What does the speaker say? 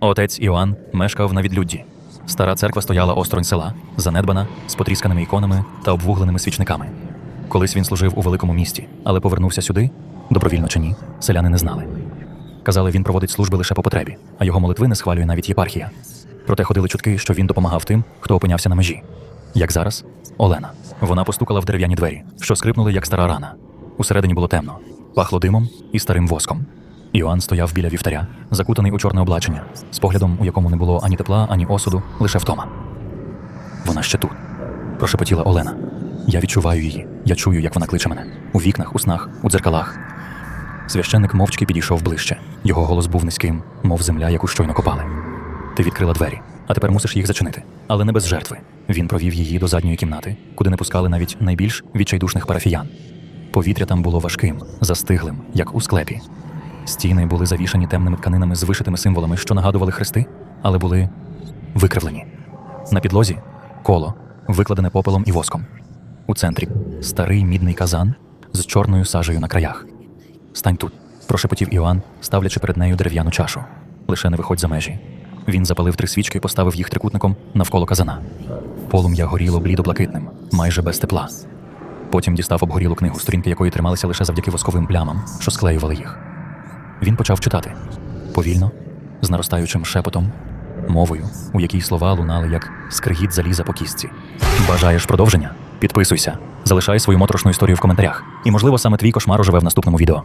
Отець Іоанн мешкав на відлюдді. Стара церква стояла осторонь села, занедбана, з потрісканими іконами та обвугленими свічниками. Колись він служив у великому місті, але повернувся сюди, добровільно чи ні, селяни не знали. Казали, він проводить служби лише по потребі, а його молитви не схвалює навіть єпархія. Проте ходили чутки, що він допомагав тим, хто опинявся на межі. Як зараз, Олена. Вона постукала в дерев'яні двері, що скрипнули, як стара рана. Усередині було темно, пахло димом і старим воском. Іоанн стояв біля вівтаря, закутаний у чорне облачення, з поглядом, у якому не було ані тепла, ані осуду, лише втома. Вона ще тут, прошепотіла Олена. Я відчуваю її. Я чую, як вона кличе мене. У вікнах, у снах, у дзеркалах. Священник мовчки підійшов ближче. Його голос був низьким, мов земля, яку щойно копали. Ти відкрила двері, а тепер мусиш їх зачинити, але не без жертви. Він провів її до задньої кімнати, куди не пускали навіть найбільш відчайдушних парафіян. Повітря там було важким, застиглим, як у склепі. Стіни були завішані темними тканинами з вишитими символами, що нагадували хрести, але були викривлені. На підлозі коло, викладене попелом і воском. У центрі старий мідний казан з чорною сажею на краях. Стань тут, прошепотів Іоанн, ставлячи перед нею дерев'яну чашу. Лише не виходь за межі. Він запалив три свічки і поставив їх трикутником навколо казана. Полум'я горіло блідо-блакитним, майже без тепла. Потім дістав обгорілу книгу, сторінки якої трималися лише завдяки восковим плямам, що склеювали їх. Він почав читати повільно, з наростаючим шепотом, мовою, у якій слова лунали як скригіт заліза по кістці. Бажаєш продовження? Підписуйся, залишай свою моторошну історію в коментарях. І, можливо, саме твій кошмар оживе в наступному відео.